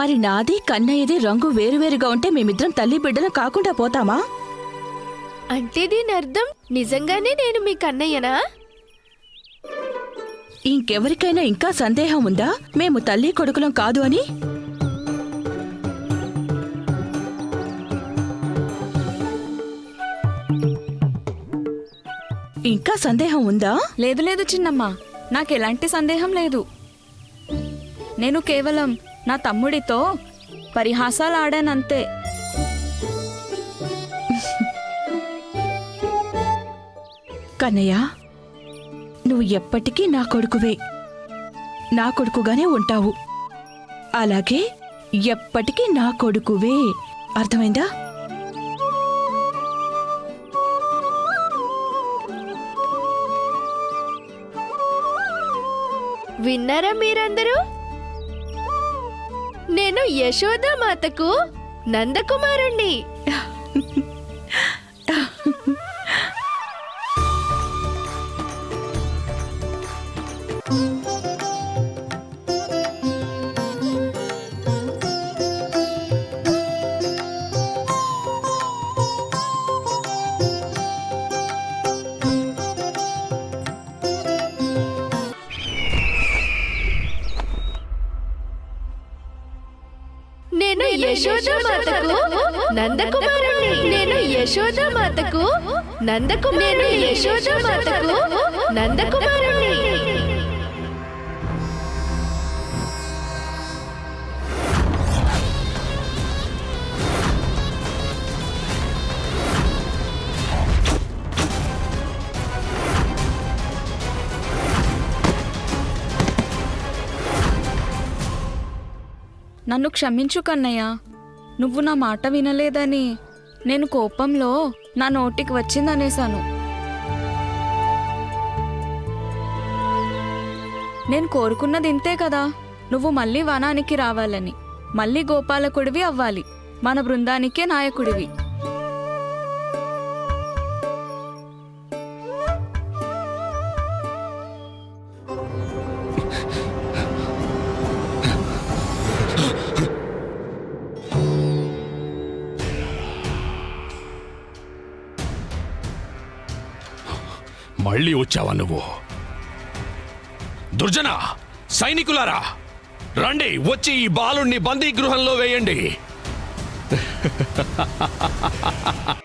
మరి నాది కన్నయ్యది రంగు వేరువేరుగా ఉంటే మేమిద్దరం తల్లి బిడ్డలు కాకుండా పోతామా? అంటే దీని అర్థం నిజంగానే నేను మీ కన్నయ్యనా? ఇంకెవరికైనా ఇంకా సందేహం ఉందా? మేము తల్లి కొడుకులం కాదు అని? ఇంకా సందేహం ఉందా? లేదు లేదు చిన్నమ్మ. నాకు ఎలాంటి సందేహం లేదు. నేను కేవలం నా తమ్ముడితో పరిహాసాలు ఆడానంతే కన్నయ్య నువ్వు ఎప్పటికీ నా కొడుకువే. నా కొడుకుగానే ఉంటావు. అలాగే ఎప్పటికీ నా కొడుకువే. అర్థమైందా? విన్నారా మీరందరూ? నేను యశోదామాతకు నందకుమారుణ్ణి. నేను యశోదా మాతకు నందకుమారుణ్ణి. నేను యశోదా మాతకు నందకుమారు నేను యశోదా మాతకు నందకుమారుణ్ణి. నన్ను క్షమించు కన్నయ్య. నువ్వు నా మాట వినలేదని నేను కోపంలో నా నోటికి వచ్చిందనేశాను. నేను కోరుకున్నది ఇంతే కదా నువ్వు మళ్ళీ వనానికి రావాలని మళ్ళీ గోపాలకుడివి అవ్వాలి మన బృందానికే నాయకుడివి. మళ్ళీ వచ్చావా నువ్వు? దుర్జన సైనికులారా రండి వచ్చి ఈ బాలుణ్ణి బందీ గృహంలో వేయండి.